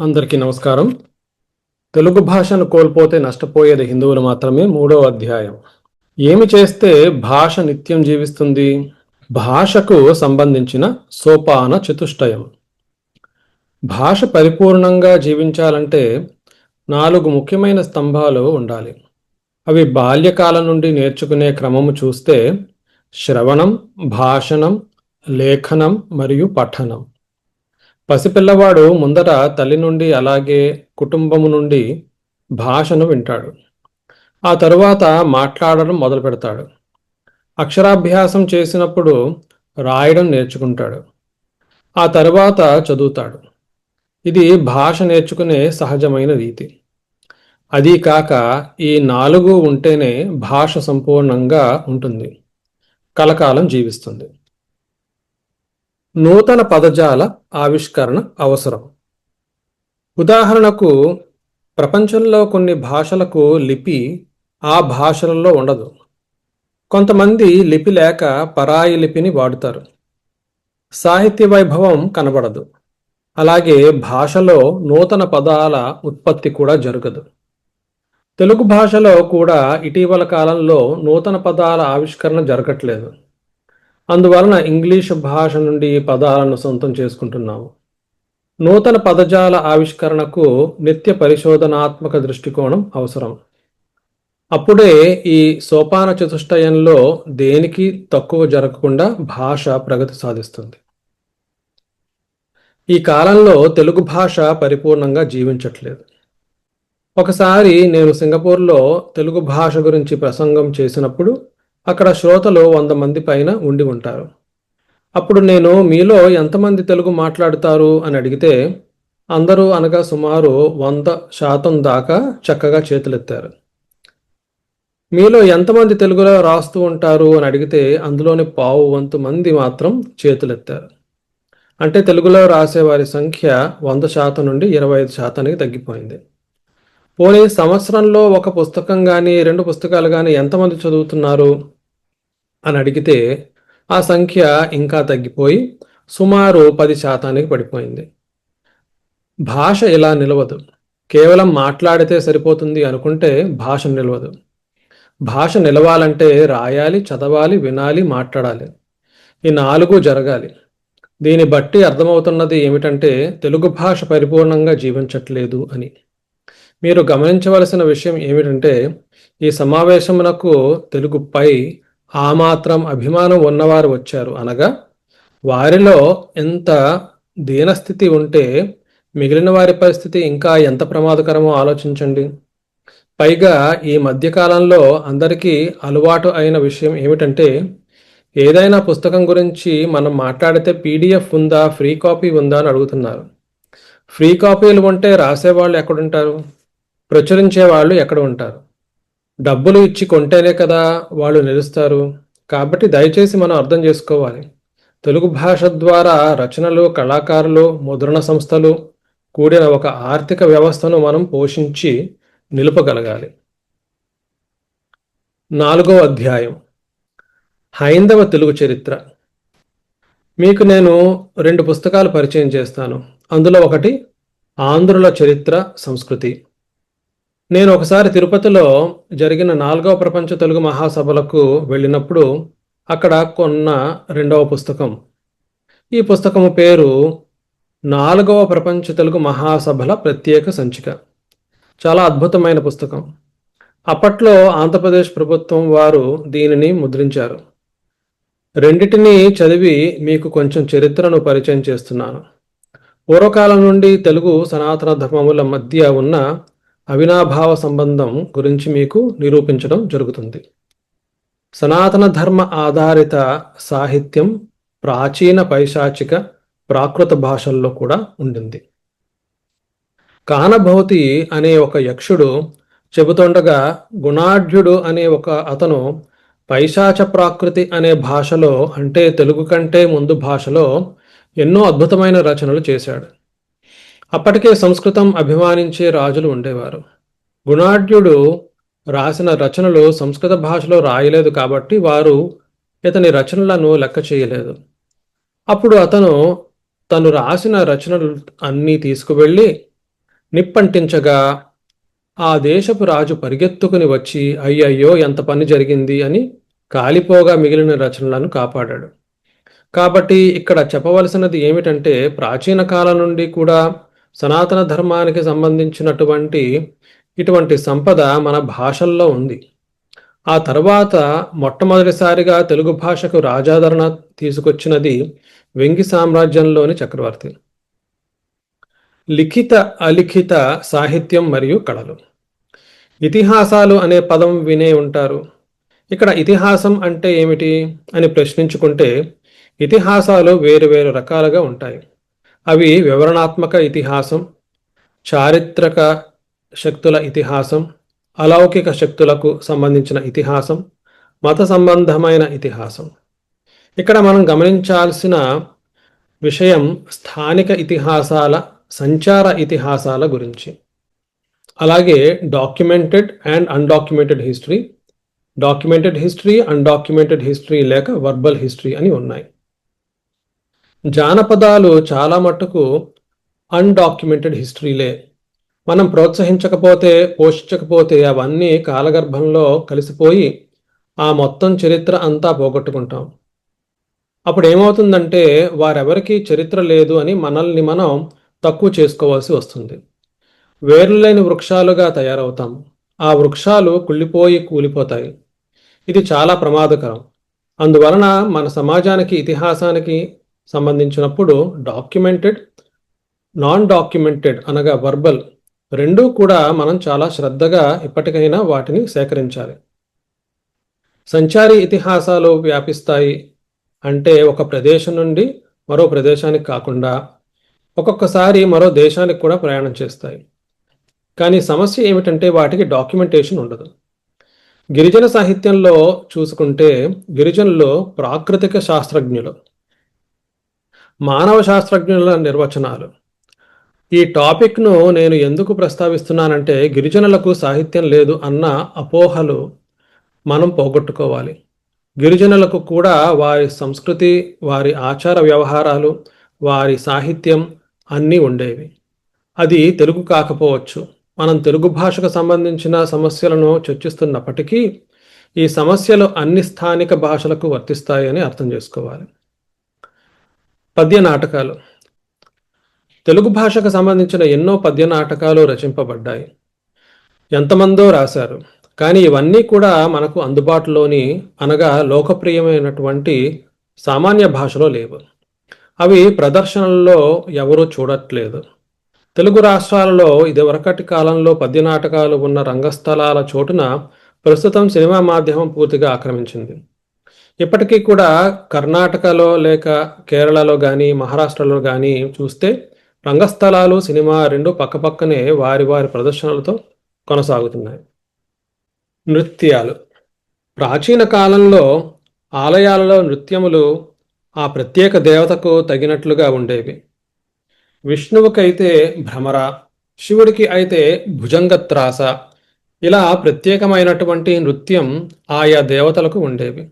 అందరికీ నమస్కారం. తెలుగు భాషను కోల్పోతే నష్టపోయేది హిందువులు మాత్రమే మూడో అధ్యాయం. ఏమి చేస్తే భాష నిత్యం జీవిస్తుంది? భాషకు సంబంధించిన సోపాన చతుష్టయం. భాష పరిపూర్ణంగా జీవించాలంటే నాలుగు ముఖ్యమైన స్తంభాలు ఉండాలి. అవి బాల్యకాలం నుండి నేర్చుకునే క్రమము చూస్తే శ్రవణం భాషణం లేఖనం మరియు పఠనం. పసిపిల్లవాడు ముందర తల్లి నుండి అలాగే కుటుంబము నుండి భాషను వింటాడు. ఆ తరువాత మాట్లాడడం మొదలు పెడతాడు. అక్షరాభ్యాసం చేసినప్పుడు రాయడం నేర్చుకుంటాడు. ఆ తరువాత చదువుతాడు. ఇది భాష నేర్చుకునే సహజమైన రీతి. అది కాక ఈ నాలుగు ఉంటేనే భాష సంపూర్ణంగా ఉంటుంది. కలకాలం జీవిస్తుంది. నూతన పదజాల ఆవిష్కరణ అవసరం. ఉదాహరణకు ప్రపంచంలో కొన్ని భాషలకు లిపి ఆ భాషలలో ఉండదు. కొంతమంది లిపి లేక పరాయి లిపిని వాడుతారు. సాహిత్య వైభవం కనబడదు. అలాగే భాషలో నూతన పదాల ఉత్పత్తి కూడా జరగదు. తెలుగు భాషలో కూడా ఇటీవల కాలంలో నూతన పదాల ఆవిష్కరణ జరగట్లేదు. అందువలన ఇంగ్లీషు భాష నుండి పదాలను సొంతం చేసుకుంటున్నాము. నూతన పదజాల ఆవిష్కరణకు నిత్య పరిశోధనాత్మక దృష్టికోణం అవసరం. అప్పుడే ఈ సోపాన చతుష్టయంలో దేనికి తక్కువ జరగకుండా భాష ప్రగతి సాధిస్తుంది. ఈ కాలంలో తెలుగు భాష పరిపూర్ణంగా జీవించట్లేదు. ఒకసారి నేను సింగపూర్లో తెలుగు భాష గురించి ప్రసంగం చేసినప్పుడు అక్కడ శ్రోతలు వంద మంది పైన ఉండి ఉంటారు. అప్పుడు నేను మీలో ఎంతమంది తెలుగు మాట్లాడుతారు అని అడిగితే అందరూ అనగా సుమారు వంద శాతం దాకా చక్కగా చేతులెత్తారు. మీలో ఎంతమంది తెలుగులో రాస్తూ ఉంటారు అని అడిగితే అందులోని పావు వంతు మంది మాత్రం చేతులెత్తారు. అంటే తెలుగులో రాసేవారి సంఖ్య వంద శాతం నుండి ఇరవై ఐదు శాతానికి తగ్గిపోయింది. పోనీ సంవత్సరంలో ఒక పుస్తకం కానీ రెండు పుస్తకాలు కానీ ఎంతమంది చదువుతున్నారు? అని అడిగితే ఆ సంఖ్య ఇంకా తగ్గిపోయి సుమారు పది శాతానికి పడిపోయింది. భాష ఇలా నిలవదు. కేవలం మాట్లాడితే సరిపోతుంది అనుకుంటే భాష నిలవదు. భాష నిలవాలంటే రాయాలి చదవాలి వినాలి మాట్లాడాలి. ఈ నాలుగు జరగాలి. దీన్ని బట్టి అర్థమవుతున్నది ఏమిటంటే తెలుగు భాష పరిపూర్ణంగా జీవించట్లేదు అని. మీరు గమనించవలసిన విషయం ఏమిటంటే ఈ సమావేశమునకు తెలుగుపై ఆ మాత్రం అభిమానం ఉన్నవారు వచ్చారు. అనగా వారిలో ఎంత దీనస్థితి ఉంటే మిగిలిన వారి పరిస్థితి ఇంకా ఎంత ప్రమాదకరమో ఆలోచించండి. పైగా ఈ మధ్యకాలంలో అందరికీ అలవాటు అయిన విషయం ఏమిటంటే ఏదైనా పుస్తకం గురించి మనం మాట్లాడితే పీడిఎఫ్ ఉందా ఫ్రీ కాపీ ఉందా అని అడుగుతున్నారు. ఫ్రీ కాపీలు ఉంటే రాసేవాళ్ళు ఎక్కడుంటారు? ప్రచురించే వాళ్ళు ఎక్కడ ఉంటారు? డబ్బులు ఇచ్చి కొంటేనే కదా వాళ్ళు నిలుస్తారు. కాబట్టి దయచేసి మనం అర్థం చేసుకోవాలి. తెలుగు భాష ద్వారా రచనలు కళాకారులు ముద్రణ సంస్థలు కూడిన ఒక ఆర్థిక వ్యవస్థను మనం పోషించి నిలుపగలగాలి. నాలుగో అధ్యాయం. హైందవ తెలుగు చరిత్ర. మీకు నేను రెండు పుస్తకాలు పరిచయం చేస్తాను. అందులో ఒకటి ఆంధ్రుల చరిత్ర సంస్కృతి. నేను ఒకసారి తిరుపతిలో జరిగిన నాలుగవ ప్రపంచ తెలుగు మహాసభలకు వెళ్ళినప్పుడు అక్కడ కొన్న రెండవ పుస్తకం. ఈ పుస్తకము పేరు నాలుగవ ప్రపంచ తెలుగు మహాసభల ప్రత్యేక సంచిక. చాలా అద్భుతమైన పుస్తకం. అప్పట్లో ఆంధ్రప్రదేశ్ ప్రభుత్వం వారు దీనిని ముద్రించారు. రెండిటిని చదివి మీకు కొంచెం చరిత్రను పరిచయం చేస్తున్నాను. పూర్వకాలం నుండి తెలుగు సనాతన ధర్మముల మధ్య ఉన్న అవినాభావ సంబంధం గురించి మీకు నిరూపించడం జరుగుతుంది. సనాతన ధర్మ ఆధారిత సాహిత్యం ప్రాచీన పైశాచిక ప్రాకృత భాషల్లో కూడా ఉండింది. కానభౌతి అనే ఒక యక్షుడు చెబుతుండగా గుణాఢ్యుడు అనే ఒక అతను పైశాచ ప్రాకృతి అనే భాషలో అంటే తెలుగు కంటే ముందు భాషలో ఎన్నో అద్భుతమైన రచనలు చేశాడు. అప్పటికే సంస్కృతం అభిమానించే రాజులు ఉండేవారు. గుణాఢ్యుడు రాసిన రచనలు సంస్కృత భాషలో రాయలేదు కాబట్టి వారు ఇతని రచనలను లెక్క చేయలేదు. అప్పుడు అతను తను రాసిన రచనలు అన్నీ తీసుకువెళ్ళి నిప్పంటించగా ఆ దేశపు రాజు పరిగెత్తుకుని వచ్చి అయ్యయ్యో ఎంత పని జరిగింది అని కాలిపోగా మిగిలిన రచనలను కాపాడాడు. కాబట్టి ఇక్కడ చెప్పవలసినది ఏమిటంటే ప్రాచీన కాలం నుండి కూడా సనాతన ధర్మానికి సంబంధించినటువంటి ఇటువంటి సంపద మన భాషల్లో ఉంది. ఆ తర్వాత మొట్టమొదటిసారిగా తెలుగు భాషకు రాజాదరణ తీసుకొచ్చినది వెంగి సామ్రాజ్యంలోని చక్రవర్తి. లిఖిత అలిఖిత సాహిత్యం మరియు కళలు. ఇతిహాసాలు అనే పదం వినే ఉంటారు. ఇక్కడ ఇతిహాసం అంటే ఏమిటి అని ప్రశ్నించుకుంటే ఇతిహాసాలు వేరు వేరు రకాలుగా ఉంటాయి. అవి వివరణాత్మక ఇతిహాసం చారిత్రక శక్తుల ఇతిహాసం అలౌకిక శక్తులకు సంబంధించిన ఇతిహాసం మత సంబంధమైన ఇతిహాసం. ఇక్కడ మనం గమనించాల్సిన విషయం స్థానిక ఇతిహాసాల సంచార ఇతిహాసాల గురించి. అలాగే documented and undocumented history documented history undocumented history లేక వర్బల్ హిస్టరీ అని ఉన్నాయి. జానపదాలు చాలా మట్టుకు అన్డాక్యుమెంటెడ్ హిస్టరీలే మనం ప్రోత్సహించకపోతే పోషించకపోతే అవన్నీ కాలగర్భంలో కలిసిపోయి ఆ మొత్తం చరిత్ర అంతా పోగొట్టుకుంటాం. అప్పుడు ఏమవుతుందంటే వారెవరికీ చరిత్ర లేదు అని మనల్ని మనం తక్కువ చేసుకోవాల్సి వస్తుంది. వేర్లు లేని వృక్షాలుగా తయారవుతాం. ఆ వృక్షాలు కుళ్ళిపోయి కూలిపోతాయి. ఇది చాలా ప్రమాదకరం. అందువలన మన సమాజానికి ఇతిహాసానికి సంబంధించినప్పుడు డాక్యుమెంటెడ్ నాన్ డాక్యుమెంటెడ్ అనగా వర్బల్ రెండూ కూడా మనం చాలా శ్రద్ధగా ఇప్పటికైనా వాటిని సేకరించాలి. సంచారి ఇతిహాసాలు వ్యాపిస్తాయి అంటే ఒక ప్రదేశం నుండి మరో ప్రదేశానికి కాకుండా ఒక్కొక్కసారి మరో దేశానికి కూడా ప్రయాణం చేస్తాయి. కానీ సమస్య ఏమిటంటే వాటికి డాక్యుమెంటేషన్ ఉండదు. గిరిజన సాహిత్యంలో చూసుకుంటే గిరిజనులు ప్రాకృతిక శాస్త్రజ్ఞులు. మానవ శాస్త్రజ్ఞుల నిర్వచనాలు. ఈ టాపిక్ను నేను ఎందుకు ప్రస్తావిస్తున్నానంటే గిరిజనులకు సాహిత్యం లేదు అన్న అపోహలు మనం పోగొట్టుకోవాలి. గిరిజనులకు కూడా వారి సంస్కృతి వారి ఆచార వ్యవహారాలు వారి సాహిత్యం అన్నీ ఉండేవి. అది తెలుగు కాకపోవచ్చు. మనం తెలుగు భాషకు సంబంధించిన సమస్యలను చర్చిస్తున్నప్పటికీ ఈ సమస్యలు అన్ని స్థానిక భాషలకు వర్తిస్తాయని అర్థం చేసుకోవాలి. పద్య నాటకాలు తెలుగు భాషకు సంబంధించిన ఎన్నో పద్య నాటకాలు రచింపబడ్డాయి. ఎంతమందో రాశారు. కానీ ఇవన్నీ కూడా మనకు అందుబాటులోని అనగా లోకప్రియమైనటువంటి సామాన్య భాషలో లేవు. అవి ప్రదర్శనల్లో ఎవరూ చూడట్లేదు. తెలుగు రాష్ట్రాలలో ఇదివరకటి కాలంలో పద్య నాటకాలు ఉన్న రంగస్థలాల చోటున ప్రస్తుతం సినిమా మాధ్యమం పూర్తిగా ఆక్రమించింది. ఇప్పటికీ కూడా కర్ణాటకలో లేక కేరళలో కానీ మహారాష్ట్రలో కానీ చూస్తే రంగస్థలాలు సినిమా రెండు పక్కపక్కనే వారి వారి ప్రదర్శనలతో కొనసాగుతున్నాయి. నృత్యాలు. ప్రాచీన కాలంలో ఆలయాలలో నృత్యములు ఆ ప్రత్యేక దేవతకు తగినట్లుగా ఉండేవి. విష్ణువుకైతే భ్రమర శివుడికి అయితే భుజంగత్రాస ఇలా ప్రత్యేకమైనటువంటి నృత్యం ఆయా దేవతలకు ఉండేవి.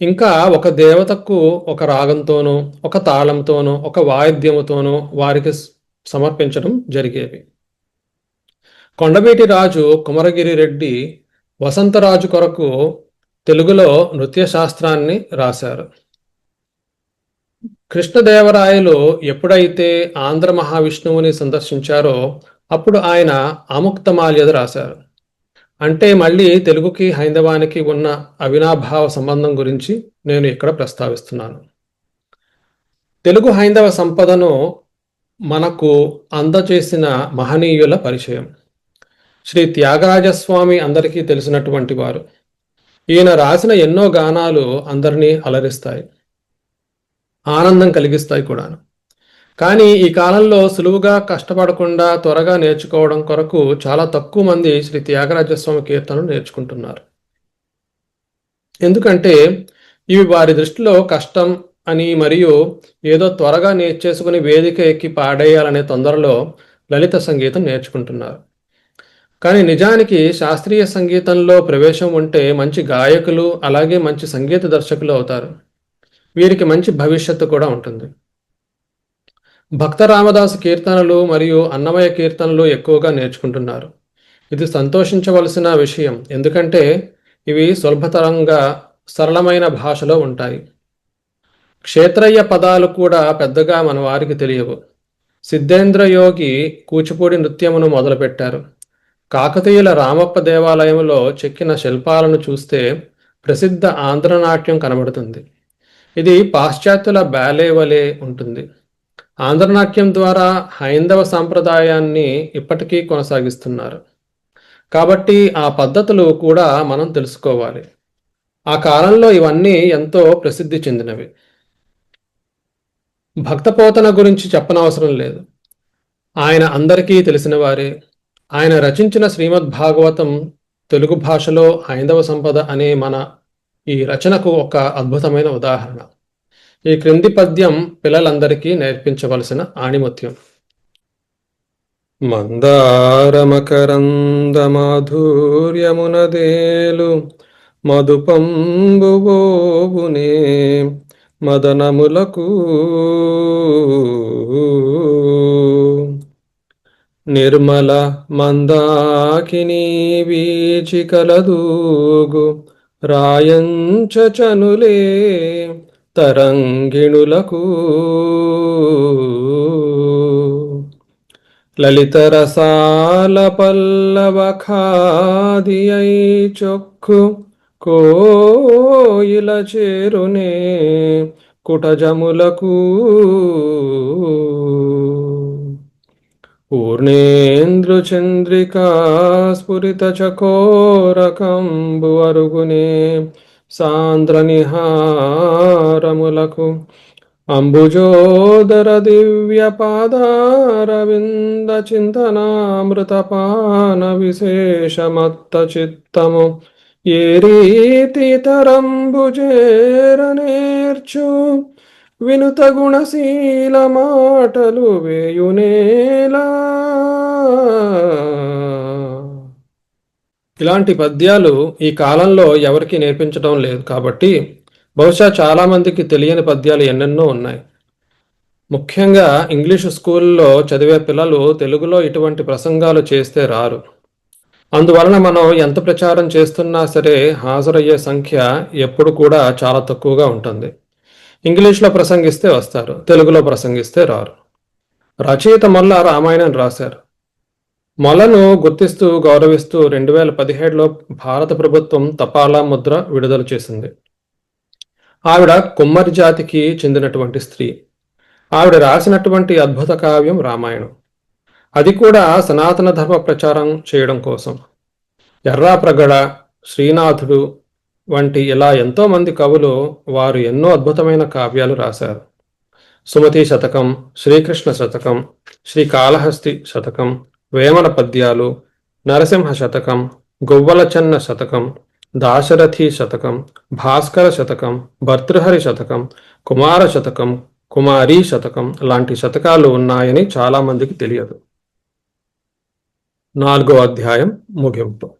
ఇంకా ఒక దేవతకు ఒక రాగంతోనూ ఒక తాళంతోనూ ఒక వాయిద్యముతోనూ వారికి సమర్పించడం జరిగేవి. కొండవీటి రాజు కుమరగిరి రెడ్డి వసంతరాజు కొరకు తెలుగులో నృత్య శాస్త్రాన్ని రాశారు. కృష్ణదేవరాయలు ఎప్పుడైతే ఆంధ్ర మహావిష్ణువుని సందర్శించారో అప్పుడు ఆయన ఆముక్తమాల్యద రాశారు. అంటే మళ్ళీ తెలుగుకి హైందవానికి ఉన్న అవినాభావ సంబంధం గురించి నేను ఇక్కడ ప్రస్తావిస్తున్నాను. తెలుగు హైందవ సంపదను మనకు అందచేసిన మహనీయుల పరిచయం. శ్రీ త్యాగరాజస్వామి అందరికీ తెలిసినటువంటి వారు. ఈయన రాసిన ఎన్నో గానాలు అందరినీ అలరిస్తాయి. ఆనందం కలిగిస్తాయి కూడాను. కానీ ఈ కాలంలో సులువుగా కష్టపడకుండా త్వరగా నేర్చుకోవడం కొరకు చాలా తక్కువ మంది శ్రీ త్యాగరాజస్వామి కీర్తనలు నేర్చుకుంటున్నారు. ఎందుకంటే ఇవి వారి దృష్టిలో కష్టం అని మరియు ఏదో త్వరగా నేర్చేసుకుని వేదిక ఎక్కి పాడేయాలనే తొందరలో లలిత సంగీతం నేర్చుకుంటున్నారు. కానీ నిజానికి శాస్త్రీయ సంగీతంలో ప్రవేశం ఉంటే మంచి గాయకులు అలాగే మంచి సంగీత దర్శకులు అవుతారు. వీరికి మంచి భవిష్యత్తు కూడా ఉంటుంది. భక్త రామదాసు కీర్తనలు మరియు అన్నమయ కీర్తనలు ఎక్కువగా నేర్చుకుంటున్నారు. ఇది సంతోషించవలసిన విషయం. ఎందుకంటే ఇవి సులభతరంగా సరళమైన భాషలో ఉంటాయి. క్షేత్రయ్య పదాలు కూడా పెద్దగా మన వారికి తెలియవు. సిద్ధేంద్ర యోగి కూచిపూడి నృత్యమును మొదలుపెట్టారు. కాకతీయుల రామప్ప దేవాలయంలో చెక్కిన శిల్పాలను చూస్తే ప్రసిద్ధ ఆంధ్రనాట్యం కనబడుతుంది. ఇది పాశ్చాత్యుల బ్యాలే వలె ఉంటుంది. ఆంధ్రనాట్యం ద్వారా హైందవ సాంప్రదాయాన్ని ఇప్పటికీ కొనసాగిస్తున్నారు. కాబట్టి ఆ పద్ధతులు కూడా మనం తెలుసుకోవాలి. ఆ కాలంలో ఇవన్నీ ఎంతో ప్రసిద్ధి చెందినవి. భక్తపోతన గురించి చెప్పనవసరం లేదు. ఆయన అందరికీ తెలిసిన వారే. ఆయన రచించిన శ్రీమద్ భాగవతం తెలుగు భాషలో హైందవ సంపద అనే మన ఈ రచనకు ఒక అద్భుతమైన ఉదాహరణ. ఈ క్రింది పద్యం పిల్లలందరికీ నేర్పించవలసిన ఆణిముత్యం. మందారమకరందమాధూర్యమునదేలు మధుపంబుబోబునే మదనములకు. నిర్మల మందాకిని వీచి కలదూగు రాయంచనులే తరంగిణులకు. లలిత రసాల పల్లవ ఖాదియై చొక్కు కోయిల చేరునే కుటజములకు. పూర్ణేంద్రు చంద్రికా స్ఫురిత చకోరకంబు అరుగునే సాంద్రనిహారములకు అంబుజోదర దివ్య పాదారవింద చింతనామృతపాన విశేషమత్త చిత్తము. ఏ రీతి తరంబుజేర నేర్చు. వినుత గుణశీల మాటలు వేయునేలా. ఇలాంటి పద్యాలు ఈ కాలంలో ఎవరికి నేర్పించడం లేదు కాబట్టి బహుశా చాలామందికి తెలియని పద్యాలు ఎన్నెన్నో ఉన్నాయి. ముఖ్యంగా ఇంగ్లీషు స్కూల్లో చదివే పిల్లలు తెలుగులో ఇటువంటి ప్రసంగాలు చేస్తే రారు. అందువలన మనం ఎంత ప్రచారం చేస్తున్నా సరే హాజరయ్యే సంఖ్య ఎప్పుడు కూడా చాలా తక్కువగా ఉంటుంది. ఇంగ్లీష్లో ప్రసంగిస్తే వస్తారు తెలుగులో ప్రసంగిస్తే రారు. రచయిత మల్ల రామాయణం రాశారు. మొలను గుర్తిస్తూ గౌరవిస్తూ రెండు వేల పదిహేడులో భారత ప్రభుత్వం తపాలా ముద్ర విడుదల చేసింది. ఆవిడ కుమ్మరి జాతికి చెందినటువంటి స్త్రీ. ఆవిడ రాసినటువంటి అద్భుత కావ్యం రామాయణం. అది కూడా సనాతన ధర్మ ప్రచారం చేయడం కోసం. ఎర్రాప్రగడ శ్రీనాథుడు వంటి ఇలా ఎంతో మంది కవులు వారు ఎన్నో అద్భుతమైన కావ్యాలు రాశారు. సుమతి శతకం శ్రీకృష్ణ శతకం శ్రీకాళహస్తి శతకం వేమన పద్యాలు నరసింహ శతకం గొవ్వలచన్న శతకం దాశరథి శతకం భాస్కర శతకం భర్తృహరి శతకం కుమార శతకం కుమారీ శతకం లాంటి శతకాలు ఉన్నాయని చాలామందికి తెలియదు. నాలుగో అధ్యాయం ముగింపు.